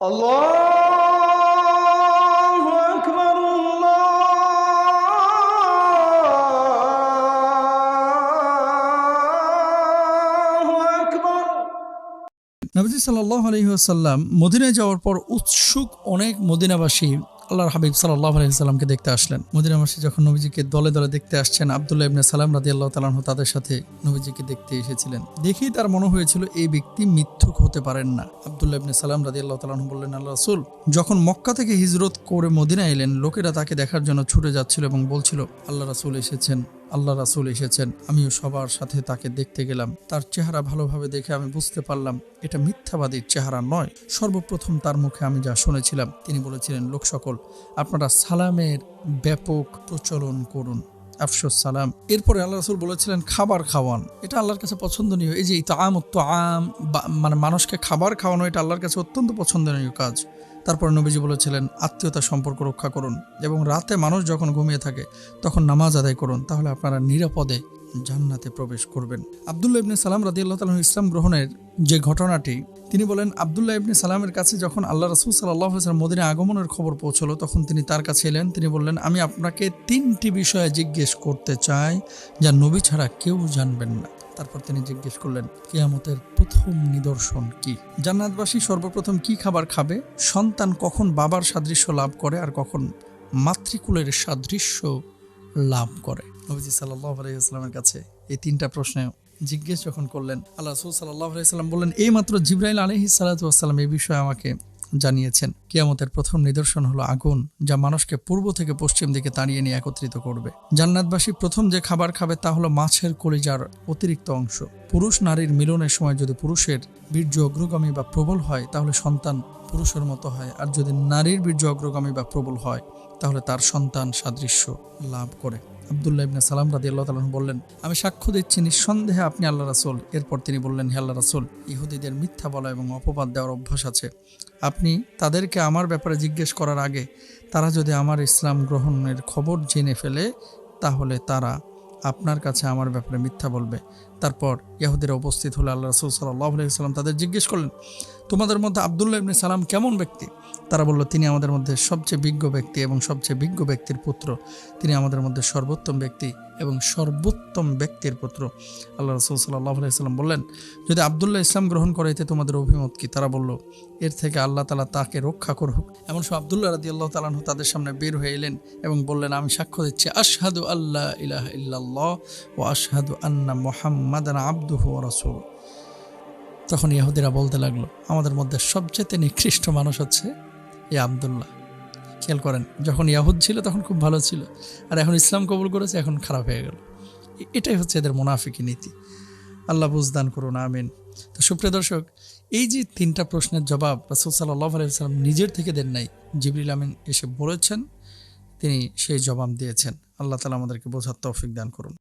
الله أكبر الله أكبر নবজি সাল্লাহ আলহিহাসাল্লাম মদিনায় যাওয়ার পর উৎসুক অনেক মদিনাবাসী আল্লাহর হাবিব সাল্লাহ আলহিহাল্লামকে দেখতে আসলেন। মদিনা মাসি যখন নবীজিকে দলে দলে দেখতে আসছেন, আবদুল্লাহ ইবনে সালাম রাজি আল্লাহ তালাহ তাদের সাথে নবীজিকে দেখতে এসেছিলেন। দেখেই তার মনে হয়েছিল, এই ব্যক্তি মিথ্যুক হতে পারেন না। আবদুল্লাহ ইবনে সালাম রাজি আল্লাহ তালাহ বললেন, আল্লাহ রসুল, যখন মক্কা থেকে হিজরত করে মদিনা এলেন, লোকেরা তাকে দেখার জন্য ছুটে যাচ্ছিল এবং বলছিল, আল্লাহ রাসুল এসেছেন। আল্লাহ রাসুল এসেছেন, আমিও সবার সাথে তাকে দেখতে গেলাম। তার চেহারা ভালোভাবে দেখে আমি বুঝতে পারলাম, এটা মিথ্যাবাদীর চেহারা নয়। সর্বপ্রথম তার মুখে আমি যা শুনেছিলাম, তিনি বলেছিলেন, লোক সকল, আপনারা সালামের ব্যাপক প্রচলন করুন। আফসোস, সালাম। এরপরে আল্লাহ রসুল বলেছিলেন, খাবার খাওয়ান। এটা আল্লাহর কাছে পছন্দনীয়। এই যে ইতাম আম মানে মানুষকে খাবার খাওয়ানো, এটা আল্লাহর কাছে অত্যন্ত পছন্দনীয় কাজ। তারপর নবীজি বলেছিলেন, আত্মীয়তা সম্পর্ক রক্ষা করুন এবং রাতে মানুষ যখন ঘুমিয়ে থাকে, তখন নামাজ আদায় করুন। তাহলে আপনারা নিরাপদে জান্নাতে প্রবেশ করবেন। আবদুল্লাহ ইবনে সালাম রাদিয়াল্লাহ ইসলাম গ্রহণের যে ঘটনাটি, তিনি বলেন, আবদুল্লাহ ইবনে সালামের কাছে যখন আল্লাহ রাসূল সাল্লাল্লাহু আলাইহি ওয়াসাল্লাম আগমনের খবর পৌঁছলো, তখন তিনি তার কাছে এলেন। তিনি বললেন, আমি আপনাকে তিনটি বিষয়ে জিজ্ঞেস করতে চাই, যা নবী ছাড়া কেউ জানবেন না। তারপর তিনি জিজ্ঞেস করলেন, কিয়ামতের প্রথম নিদর্শন কি? জান্নাতবাসী সর্বপ্রথম কি খাবার খাবে? সন্তান কখন বাবার সাদৃশ্য লাভ করে আর কখন মাতৃকুলের সাদৃশ্য লাভ করে। নবীজি সাল্লাহ আলাইসাল্লামের কাছে এই তিনটা প্রশ্নে জিজ্ঞেস যখন করলেন, আল্লাহ রসুল সাল্লাহ আলাইসাল্লাম বললেন, এই মাত্র জিব্রাইল আলহি এই বিষয়ে আমাকে জানিয়েছেন, কিয়ামতের প্রথম নিদর্শন হলো আগুন, যা মানুষকে পূর্ব থেকে পশ্চিম দিকে তাড়িয়ে নিয়ে একত্রিত করবে। জান্নাতবাসী প্রথম যে খাবার খাবে তা হলো মাছের কলিজার অতিরিক্ত অংশ। পুরুষ নারীর মিলনের সময় যদি পুরুষের বীর্য অগ্রগামী বা প্রবল হয়, তাহলে সন্তান পুরুষের মতো হয়, আর যদি নারীর বীর্য অগ্রগামী বা প্রবল হয় তাহলে তার সন্তান সাদৃশ্য লাভ করে। আবদুল্লাহ ইবনে সালাম রাদি আল্লাহ তালন বললেন, আমি সাক্ষ্য দিচ্ছি নিঃসন্দেহে আপনি আল্লাহ রাসুল। এরপর তিনি বললেন, হে আল্লাহ রাসুল, ইহুদিদের মিথ্যা বলা এবং অপবাদ দেওয়ার অভ্যাস আছে। আপনি তাদেরকে আমার ব্যাপারে জিজ্ঞেস করার আগে তারা যদি আমার ইসলাম গ্রহণের খবর জেনে ফেলে, তাহলে তারা আপনার কাছে আমার ব্যাপারে মিথ্যা বলবে। তারপর ইয়াহুদিরা উপস্থিত হলে আল্লাহ রসুল সাল্লাহ আলাইসাল্লাম তাদের জিজ্ঞেস করলেন তোমাদের মধ্যে আবদুল্লাহ ইবনে সালাম কেমন ব্যক্তি? তারা বলল, তিনি আমাদের মধ্যে সবচেয়ে বিজ্ঞ ব্যক্তি এবং সবচেয়ে বিজ্ঞ ব্যক্তির পুত্র। তিনি আমাদের মধ্যে সর্বোত্তম ব্যক্তি এবং সর্বোত্তম ব্যক্তির পুত্র। আল্লাহ রসুল সাল্লাহ আলাইসাল্লাম বললেন, যদি আবদুল্লাহ ইসলাম গ্রহণ করে, এতে তোমাদের অভিমত কি? তারা বলল, এর থেকে আল্লাহ তালা তাকে রক্ষা করুক। এমন সব আবদুল্লাহ রাদি আল্লাহ তালাহ তাদের সামনে বের হয়ে এলেন এবং বললেন, আমি সাক্ষ্য দিচ্ছি, আশহাদু আল্লাহ ইলাহ ইল্লাল্লাহ ও আশহাদু আন্না মোহাম্মদ আব্দুহু রসুল তখন ইহুদিরা বলতে লাগল, আমাদের মধ্যে সবচেয়ে নিকৃষ্ট মানুষ হচ্ছে এ আবদুল্লাহ। খেয়াল করেন, যখন ইয়াহুদ ছিল তখন খুব ভালো ছিল, আর এখন ইসলাম কবুল করেছে, এখন খারাপ হয়ে গেল। এটাই হচ্ছে এদের মুনাফিকি নীতি। আল্লাহ বুঝদান করুন, আমিন। তো সুপ্রিয় দর্শক, এই যে তিনটা প্রশ্নের জবাব রাসুল সাল্লাহ আলাইসাল্লাম নিজের থেকে দেন নাই, জিবরিল আমিন এসে বলেছেন, তিনি সেই জবাব দিয়েছেন। আল্লাহ তালা আমাদেরকে বোঝার তৌফিক দান করুন।